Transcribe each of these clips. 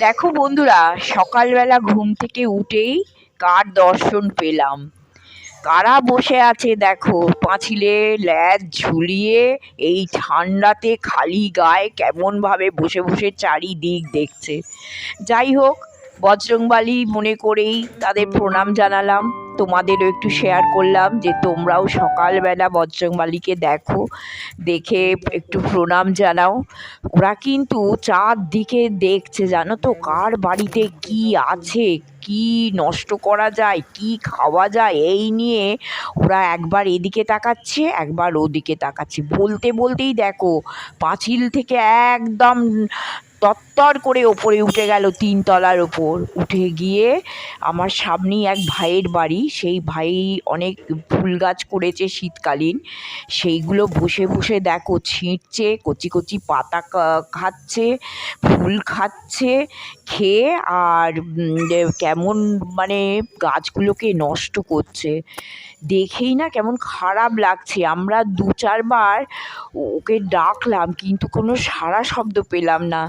দেখো বন্ধুরা, সকালবেলা ঘুম থেকে উঠেই কার দর্শন পেলাম? কারা বসে আছে দেখো, পাঁচিলে ল্যাজ ঝুলিয়ে এই ঠান্ডাতে খালি গায়ে কেমনভাবে বসে বসে চারিদিক দেখছে। যাই হোক, বজরংবালি মনে করেই তাদের প্রণাম জানালাম। তোমাদেরও একটু শেয়ার করলাম যে তোমরাও সকালবেলা বজরংবালিকে দেখো, দেখে একটু প্রণাম জানাও। ওরা কিন্তু চারদিকে দেখছে, জানো তো কার বাড়িতে কি আছে, কি নষ্ট করা যায়, কি খাওয়া যায়, এই নিয়ে ওরা একবার এদিকে তাকাচ্ছে, একবার ওদিকে তাকাচ্ছে। বলতে বলতেই দেখো, পাঁচিল থেকে একদম তত্তর করে ওপরে উঠে গেল তিনতলার ওপর। উঠে গিয়ে আমার সামনেই এক ভাইয়ের বাড়ি। সেই ভাই অনেক ফুল গাছ করেছে শীতকালীন। সেইগুলো বসে বসে দেখো, ছিঁড়ছে, কচি কচি পাতা খাচ্ছে, ফুল খাচ্ছে, খেয়ে আর কেমন মানে গাছগুলোকে নষ্ট করছে। দেখেই না কেমন খারাপ লাগছে। আমরা দু চারবার ওকে ডাকলাম, কিন্তু কোনো সাড়া শব্দ পেলাম না।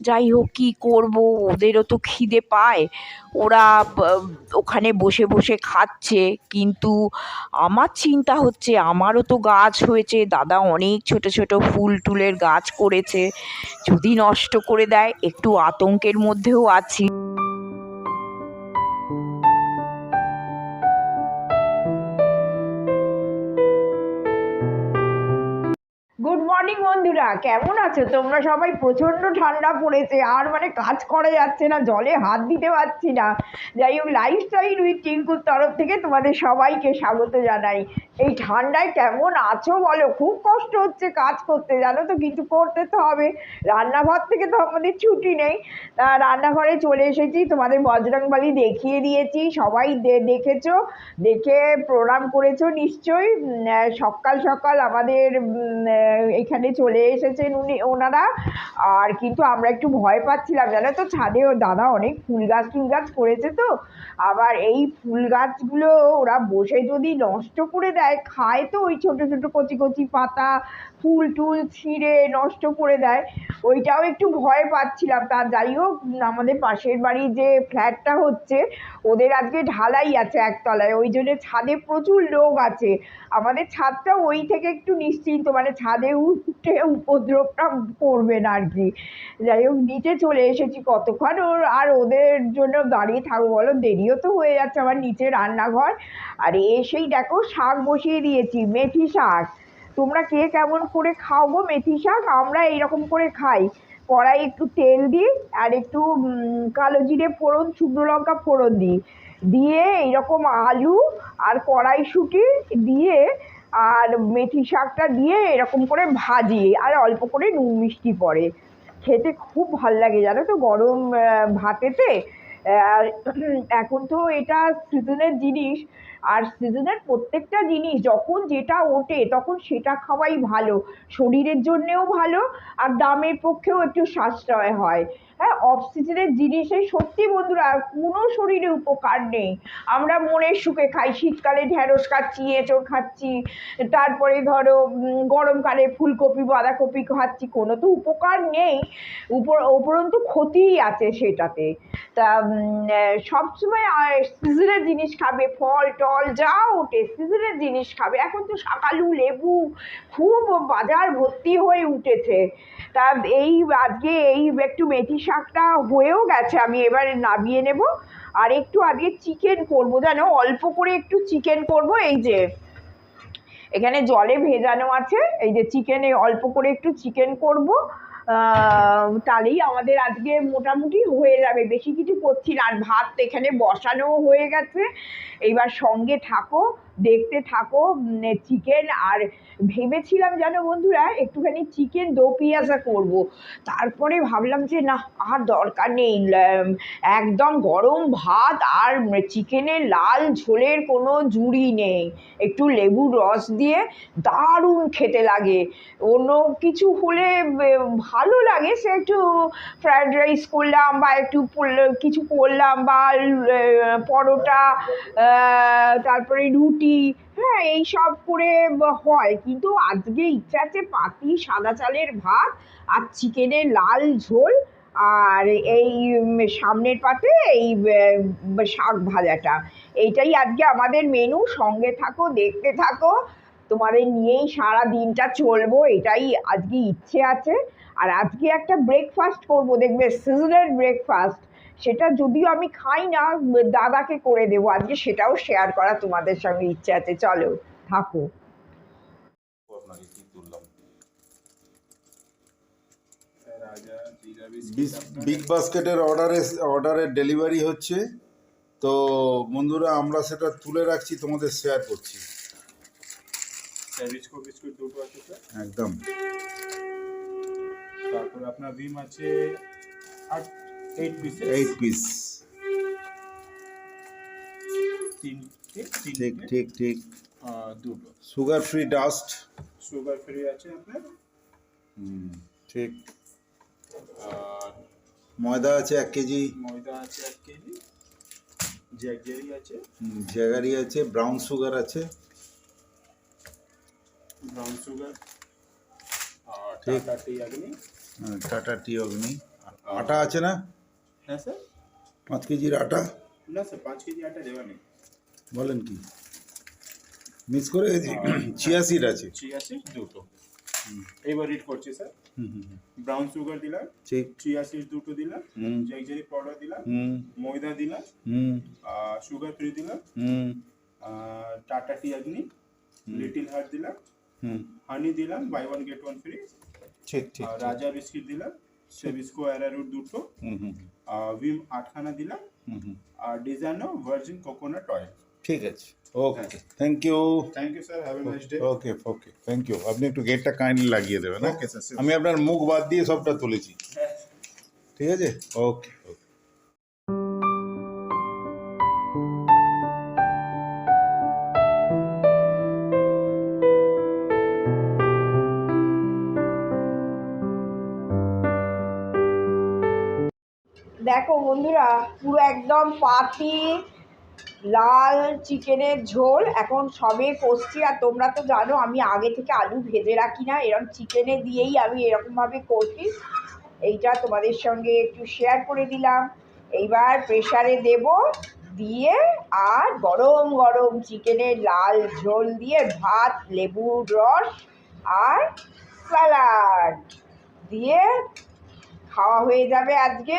যাই হোক, কী করব? ওদেরও তো খিদে পায়। ওরা ওখানে বসে বসে খাচ্ছে। কিন্তু আমার চিন্তা হচ্ছে, আমারও তো গাছ হয়েছে। দাদা অনেক ছোট ছোট ফুল টুলের গাছ করেছে। যদি নষ্ট করে দেয়, একটু আতঙ্কের মধ্যেও আছি। বন্ধুরা কেমন আছো? তোমরা সবাই প্রচণ্ড ঠান্ডা পড়েছে। আর মানে কাজ করা যাচ্ছে না, জলে হাত দিতে পারছি না। যাই হোক লাইফস্টাইল উইথ টিঙ্কুর তরফ থেকে তোমাদের সবাইকে স্বাগত জানাই। এই ঠান্ডায় কেমন আছো বলো? খুব কষ্ট হচ্ছে কাজ করতে, জানো তো? কিছু করতে তো হবে। রান্নাঘর থেকে তো আমাদের ছুটি নেই। তা রান্নাঘরে চলে এসেছি, তোমাদের বজরংবালি দেখিয়ে দিয়েছি। সবাই দেখেছ? দেখে প্রণাম করেছ নিশ্চয়ই। সকাল সকাল আমাদের এখানে চলে এসেছেন উনি, ওনারা। আর কিন্তু আমরা একটু ভয় পাচ্ছিলাম, জানো তো? ছাদে ওর দাদা অনেক ফুল গাছ, টুল গাছ করেছে তো। আবার এই ফুল গাছগুলো ওরা বসে যদি নষ্ট করে দেয় খায় তো ওই ছোটো ছোটো কচি কচি পাতা ফুল টুল ছিঁড়ে নষ্ট করে দেয়। ওইটাও একটু ভয় পাচ্ছিলাম। তা যাই হোক, আমাদের পাশের বাড়ি যে ফ্ল্যাটটা হচ্ছে, ওদের আজকে ঢালাই আছে একতলায়। ওই জন্য ছাদে প্রচুর লোক আছে। আমাদের ছাদটা ওই থেকে একটু নিশ্চিন্ত মানে ছাদে উঠে উপদ্রবটা করবে না আর কি। যাই হোক, নিচে চলে এসেছি কতক্ষণ ওর, আর ওদের জন্য দাঁড়িয়ে থাকব বলো? দেরিও তো হয়ে যাচ্ছে আমার নিচে রান্নাঘর। আর এসেই দেখো শাক বসিয়ে দিয়েছি, মেথি শাক। তোমরা কে কেমন করে খাও গো মেথি শাক? আমরা এইরকম করে খাই। কড়াই একটু তেল দিই আর একটু কালো জিরে ফোড়ন, শুকনো লঙ্কা ফোড়ন দিই। দিয়ে এইরকম আলু আর কড়াইশুঁটি দিয়ে আর মেথি শাকটা দিয়ে এরকম করে ভাজি আর অল্প করে নুন মিষ্টি পড়ে। খেতে খুব ভালো লাগে জানো তো গরম ভাতেতে। এখন তো এটা সিজনের জিনিস, আর সিজনের প্রত্যেকটা জিনিস যখন যেটা ওঠে তখন সেটা খাওয়াই ভালো, শরীরের জন্যেও ভালো, আর দামের পক্ষেও একটু সাশ্রয় হয়। হ্যাঁ অফ সিজনের জিনিসে সত্যি বন্ধুরা কোনো শরীরে উপকার নেই। আমরা মনের সুখে খাই, শীতকালে ঢ্যাঁড়স খাচ্ছি, এঁচড় খাচ্ছি, তারপরে ধরো গরমকালে ফুলকপি, বাঁধাকপি খাচ্ছি, কোনো তো উপকার নেই, উপর, উপরন্তু ক্ষতিই আছে সেটাতে। তা সবসময় সিজনের জিনিস খাবে, ফল, টল, যা ওঠে, সিজনের জিনিস খাবে। এখন তো শাকালু, লেবু খুব বাজার ভর্তি হয়ে উঠেছে। তা এই আজকে এই একটু মেথি শাকটা হয়েও গেছে, আমি এবার নামিয়ে নেব। আর একটু আজকে চিকেন করব, জানো, অল্প করে একটু চিকেন করব, এই যে এখানে জলে ভেজানো আছে, এই যে চিকেনে অল্প করে একটু চিকেন করব। তাহলেই আমাদের আজকে মোটামুটি হয়ে যাবে। বেশি কিছু করছি না। আর ভাত এখানে বসানোও হয়ে গেছে। এইবার সঙ্গে থাকো। দেখতে থাকো চিকেন আর ভেবেছিলাম জানো বন্ধুরা একটুখানি চিকেন দো পিয়াজা করব। তারপরে ভাবলাম যে না, আর দরকার নেই একদম গরম ভাত আর চিকেনের লাল ঝোলের কোনো জুড়ি নেই। একটু লেবুর রস দিয়ে দারুণ খেতে লাগে। অন্য কিছু হলে ভালো লাগে, সে একটু ফ্রায়েড রাইস করলাম বা একটু কিছু করলাম বা পরোটা তারপরে রুটি হ্যাঁ এই সব করে হয়। কিন্তু আজকে ইচ্ছা আছে পাতি, সাদা চালের ভাত আর চিকেনের লাল ঝোল আর এই সামনের পাতে এই শাক ভাজাটা। এইটাই আজকে আমাদের মেনু সঙ্গে থাকো, দেখতে থাকো। তোমাদের নিয়েই সারা দিনটা চলবো, এটাই আজকে ইচ্ছে আছে। আর আজকে একটা ব্রেকফাস্ট করব, দেখবে সিজনাল ব্রেকফাস্ট সেটা যদিও আমি খাই না দাদাকে করে দেবো। আজকে সেটাও শেয়ার করা তোমাদের সঙ্গে ইচ্ছে আছে। চলো থাকো। বিগ বাস্কেটের অর্ডারে অর্ডারের ডেলিভারি হচ্ছে। তো বন্ধুরা আমরা সেটা তুলে রাখছি তোমাদের শেয়ার করছি। বিস্কুট বিস্কুট দুটো আছে স্যার একদম। তারপর আপনার ডিম আছে আট এইট পিসেস এইট পিস ঠিক ঠিক ঠিক দুটো sugar free dust sugar free আছে আপনার? ঠিক আর ময়দা আছে এক কেজি। ময়দা আছে এক কেজি। জ্যাকজেরি আছে। জ্যাগারি আছে ব্রাউন সুগার আছে। Brown sugar. Tata tea ah, Tata tea Agni আটা আছে না? হ্যাঁ স্যার? পাঁচ কেজির আটা? না স্যার পাঁচ কেজি আটা দেওয়া নেই। বলেন কি? মিস করে চিয়া সিড আছে। সিড দুটো। এবার রিড করছি স্যার। ব্রাউন সুগার দিলাম ঠিক। চিয়া সিড দুটো দিলাম জ্যাকজেরি পাউডার দিলাম ময়দা দিলাম হুম। সুগার ফ্রি দিলাম হুম। টাটা টি অগ্নি লিটিল হার্ট দিলাম হানি দিলাম buy one get one free ঠিক ঠিক। রাজা বিস্কিট দিলাম সেবিস্কো অ্যারারুট দুটো হুম হুম উইম আটখানা দিলাম হুম হুম আর ডিজাইনো ভার্জিন কোকোনাট অয়েল ঠিক আছে okay thank you thank you sir have a nice day okay okay thank you আপনি একটু গেটটা কাইন্ডলি লাগিয়ে দেবেন হ্যাঁ Okay, sir, sure. আমি আপনার মুখ বাদ দিয়ে সবটা তুলেছি ঠিক আছে ওকে ওকে বন্ধুরা, পুরো একদম পাতি, লাল চিকেনের ঝোল। এখন সবে করছি আর তোমরা তো জানো আমি আগে থেকে আলু ভেজে রাখি না। এরকম চিকেনে দিয়েই আমি এরকমভাবে করছি এইটা তোমাদের সঙ্গে একটু শেয়ার করে দিলাম। এইবার প্রেশারে দেব দিয়ে, আর গরম গরম চিকেনের লাল ঝোল দিয়ে ভাত, লেবুর রস আর স্যালাড দিয়ে খাওয়া হয়ে যাবে আজকে।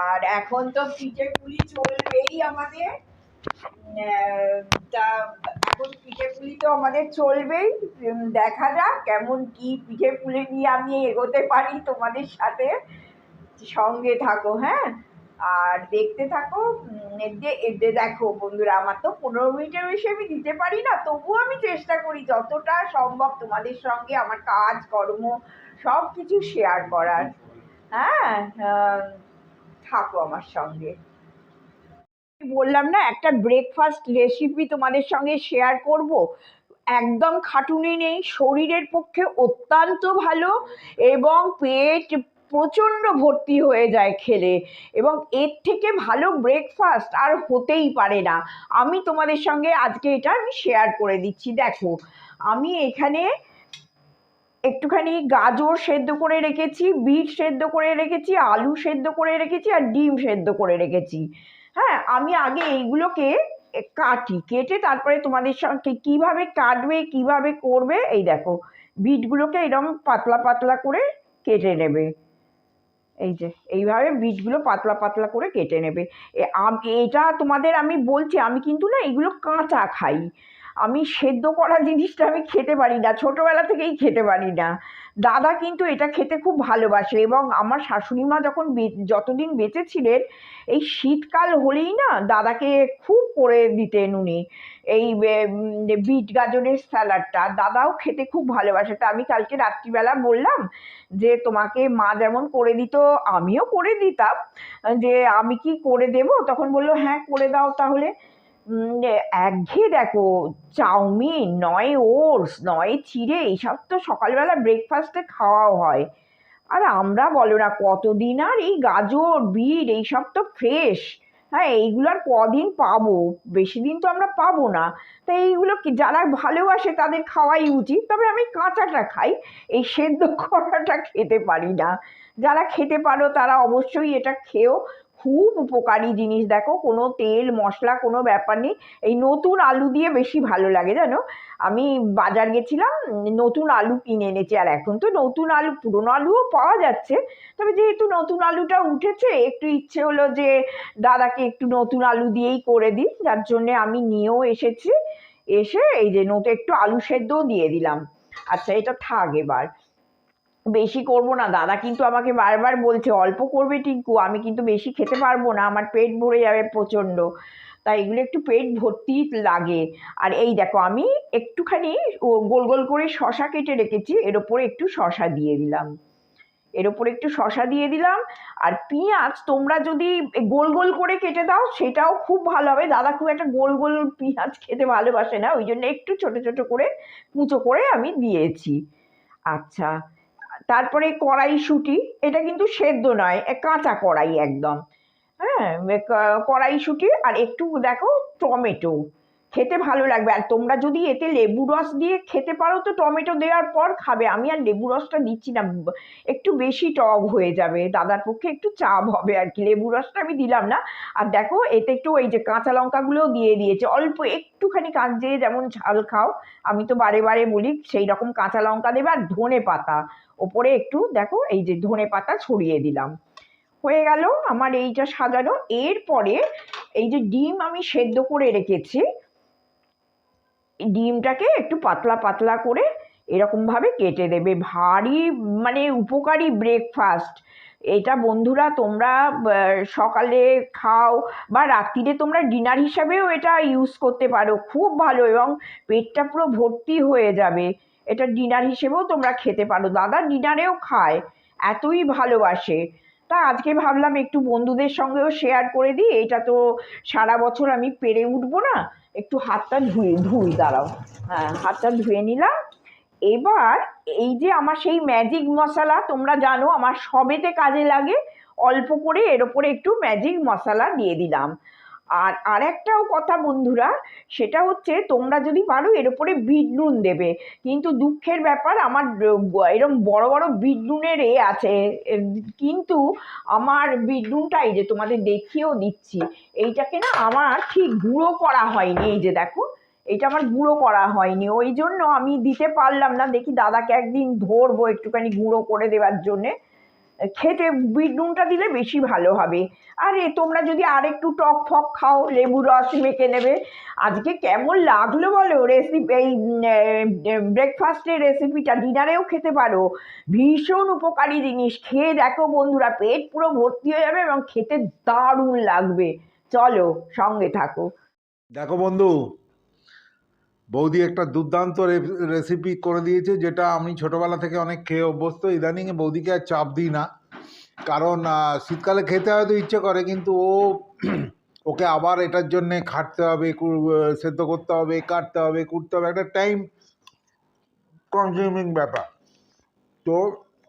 আর এখন তো পিঠে পুলি চলবেই আমাদের। তা এখন পিঠে পুলি তো আমাদের চলবেই। দেখা যাক কেমন কি পিঠে পুলি নিয়ে আমি এগোতে পারি তোমাদের সাথে। সঙ্গে থাকো হ্যাঁ? আর দেখতে থাকো এতে দেখো বন্ধুরা, আমার তো পনেরো মিনিটের বেশি আমি দিতে পারি না, তবুও আমি চেষ্টা করি যতটা সম্ভব তোমাদের সঙ্গে আমার কাজ, কর্ম সব কিছু শেয়ার করার। হ্যাঁ? থাকো আমার সঙ্গে। বললাম, না, একটা ব্রেকফাস্ট রেসিপি তোমাদের সঙ্গে শেয়ার করব। একদম খাটুনি নেই, শরীরের পক্ষে অত্যন্ত ভালো এবং পেট প্রচণ্ড ভর্তি হয়ে যায় খেলে এবং এর থেকে ভালো ব্রেকফাস্ট আর হতেই পারে না। আমি তোমাদের সঙ্গে আজকে এটা আমি শেয়ার করে দিচ্ছি। দেখো, আমি এখানে একটুখানি গাজর সেদ্ধ করে রেখেছি, বিট সেদ্ধ করে রেখেছি, আলু সেদ্ধ করে রেখেছি আর ডিম সেদ্ধ করে রেখেছি। হ্যাঁ আমি আগে এইগুলোকে কাটি, কেটে তারপরে তোমাদের সঙ্গে কীভাবে কাটবে, কীভাবে করবে, এই দেখো, বিটগুলোকে এরকম পাতলা পাতলা করে কেটে নেবে। এই যে, এইভাবে বিটগুলো পাতলা পাতলা করে কেটে নেবে। এটা তোমাদের আমি বলছি, আমি কিন্তু না এগুলো কাঁচা খাই। আমি সেদ্ধ করা জিনিসটা আমি খেতে পারি না, ছোটোবেলা থেকেই খেতে পারি না। দাদা কিন্তু এটা খেতে খুব ভালোবাসে এবং আমার শাশুড়ি মা যখন যতদিন বেঁচে ছিলেন এই শীতকাল হলেই না দাদাকে খুব করে দিতেন উনি। এই বিট গাজরের স্যালাডটা। দাদাও খেতে খুব ভালোবাসে। তা আমি কালকে রাত্রিবেলা বললাম যে, তোমাকে মা যেমন করে দিত, আমিও করে দিতাম। যে, আমি কি করে দেবো? তখন বলল হ্যাঁ করে দাও তাহলে। একঘেয়ে দেখো, চাউমিন, নয় ওটস, নয় চিড়ে, এইসব তো সকালবেলা ব্রেকফাস্টে খাওয়াও হয়। আর আমরা বলো না, কতদিন আর এই গাজর, বিট, এইসব তো ফ্রেশ হ্যাঁ এইগুলো আর কদিন পাবো? বেশি দিন তো আমরা পাবো না। তো এইগুলো যারা ভালোবাসে তাদের খাওয়াই উচিত। তবে আমি কাঁচাটা খাই, এই সেদ্ধ করাটা খেতে পারি না। যারা খেতে পারো তারা অবশ্যই এটা খেও। খুব উপকারী জিনিস, দেখো, কোনো তেল, মশলা, কোনো ব্যাপার নেই। এই নতুন আলু দিয়ে বেশি ভালো লাগে, জানো? আমি বাজার গেছিলাম, নতুন আলু কিনে এনেছি। আর এখন তো নতুন আলু, পুরনো আলুও পাওয়া যাচ্ছে। তবে যেহেতু নতুন আলুটা উঠেছে, একটু ইচ্ছে হলো যে দাদাকে একটু নতুন আলু দিয়েই করে দিই। যার জন্যে আমি নিয়েও এসেছি। এসে এই যে নতুন একটু আলু সেদ্ধও দিয়ে দিলাম। আচ্ছা এটা থাক এবার। বেশি করব না। দাদা কিন্তু আমাকে বারবার বলছে, অল্প করবে টিঙ্কু, আমি কিন্তু বেশি খেতে পারব না, আমার পেট ভরে যাবে প্রচণ্ড। তাই এগুলো একটু পেট ভর্তি লাগে। আর এই দেখো, আমি একটুখানি গোল গোল করে শশা কেটে রেখেছি, এর ওপরে একটু শশা দিয়ে দিলাম। এর ওপরে একটু শশা দিয়ে দিলাম। আর পেঁয়াজ তোমরা যদি গোল গোল করে কেটে দাও, সেটাও খুব ভালো হবে। দাদা খুব একটা গোল গোল পেঁয়াজ খেতে ভালোবাসে না, ওই জন্য একটু ছোট ছোট করে কুঁচো করে আমি দিয়েছি। আচ্ছা তারপরে কড়াইশুঁটি এটা কিন্তু সেদ্ধ নয় কাঁচা কড়াই একদম। হ্যাঁ কড়াইশুঁটি আর একটু দেখো টমেটো। খেতে ভালো লাগবে। আর তোমরা যদি এতে লেবু রস দিয়ে খেতে পারো, তো টমেটো দেওয়ার পর খাবে। আমি আর লেবু রসটা দিচ্ছি না। একটু বেশি টক হয়ে যাবে। দাদার পক্ষে একটু চাপ হবে আর কি। লেবু রসটা আমি দিলাম না। আর দেখো, এতে একটু ওই যে কাঁচা লঙ্কাগুলোও দিয়ে দিয়েছে। অল্প একটুখানি কাঁচ দিয়ে যেমন ঝাল খাও। আমি তো বারে বারে বলি, সেই রকম কাঁচা লঙ্কা দেবে আর ধনে পাতা। ওপরে একটু দেখো, এই যে ধনে পাতা ছড়িয়ে দিলাম। হয়ে গেল আমার এইটা সাজানো। এরপরে এই যে ডিম আমি সেদ্ধ করে রেখেছি ডিমটাকে একটু পাতলা পাতলা করে এরকমভাবে কেটে দেবে। ভারী মানে উপকারী ব্রেকফাস্ট এটা বন্ধুরা তোমরা সকালে খাও বা রাত্রিরে তোমরা ডিনার হিসাবেও এটা ইউজ করতে পারো। খুব ভালো এবং পেটটা পুরো ভর্তি হয়ে যাবে। এটা ডিনার হিসেবেও তোমরা খেতে পারো। দাদা ডিনারেও খায়, এতই ভালোবাসে। তা আজকে ভাবলাম একটু বন্ধুদের সঙ্গেও শেয়ার করে দিই। এটা তো সারা বছর আমি পেরে উঠবো না। একটু হাতটা ধুয়ে ধুই, দাঁড়াও। হ্যাঁ হাতটা ধুয়ে নিলাম। এবার এই যে আমার সেই ম্যাজিক মশলা, তোমরা জানো আমার সবেতে কাজে লাগে, অল্প করে এর ওপরে একটু ম্যাজিক মশলা দিয়ে দিলাম। আর আরেকটাও কথা বন্ধুরা, সেটা হচ্ছে তোমরা যদি পারো এর ওপরে বিট নুন দেবে। কিন্তু দুঃখের ব্যাপার, আমার এরম বড় বড় বিট নুনের এ আছে। কিন্তু আমার বিট এই যে তোমাদের দেখিয়েও দিচ্ছি, এইটাকে না আমার ঠিক গুঁড়ো করা হয়নি, এই যে দেখো এটা আমার গুঁড়ো করা হয়নি। ওই জন্য আমি দিতে পারলাম না। দেখি দাদাকে একদিন ধরবো একটুখানি গুঁড়ো করে দেওয়ার জন্যে। খেতে বিট নুনটা দিলে বেশি ভালো হবে। আরে, তোমরা যদি আর একটু টক ফক খাও লেবু রস মেখে নেবে। আজকে কেমন লাগল বলো? রেসিপি এই ব্রেকফাস্টের রেসিপিটা ডিনারেও খেতে পারো। ভীষণ উপকারী জিনিস। খেয়ে দেখো বন্ধুরা, পেট পুরো ভর্তি হয়ে যাবে এবং খেতে দারুণ লাগবে। চলো, সঙ্গে থাকো। দেখো বন্ধু বৌদি একটা দুর্দান্ত রেসিপি করে দিয়েছে, যেটা আমি ছোটবেলা থেকে অনেক খেয়ে অভ্যস্ত। ইদানিং বৌদিকে আর চাপ দিই না। কারণ শীতকালে খেতে হয়তো ইচ্ছে করে, কিন্তু ও ওকে আবার এটার জন্যে খাটতে হবে সেদ্ধ করতে হবে, কাটতে হবে, কুটতে হবে, একটা টাইম কনজিউমিং ব্যাপার। তো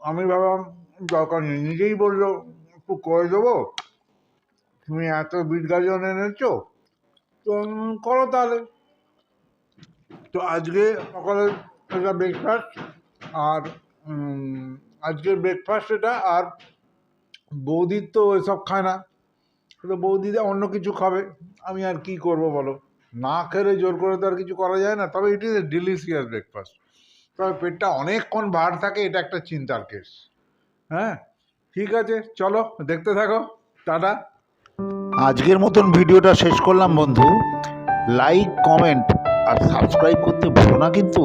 আমি ভাবলাম, দরকার নেই, নিজেই বলল, একটু করে দেবো? তুমি এত বিট গাজন এনেছো? তো করো তাহলে। তো আজকে সকালে এটা ব্রেকফাস্ট আর আজকের ব্রেকফাস্ট এটা আর বৌদির তো এসব খায় না। তো বৌদিদা অন্য কিছু খাবে, আমি আর কি করব বলো? না খেলে জোর করে তো আর কিছু করা যায় না, তবে it is a delicious breakfast তবে পেটটা অনেকক্ষণ ভার থাকে, এটা একটা চিন্তার কেস হ্যাঁ ঠিক আছে, চলো, দেখতে থাকো, টাটা। আজকের মতন ভিডিওটা শেষ করলাম বন্ধু। লাইক কমেন্ট আর সাবস্ক্রাইব করতে ভুলো না কিন্তু।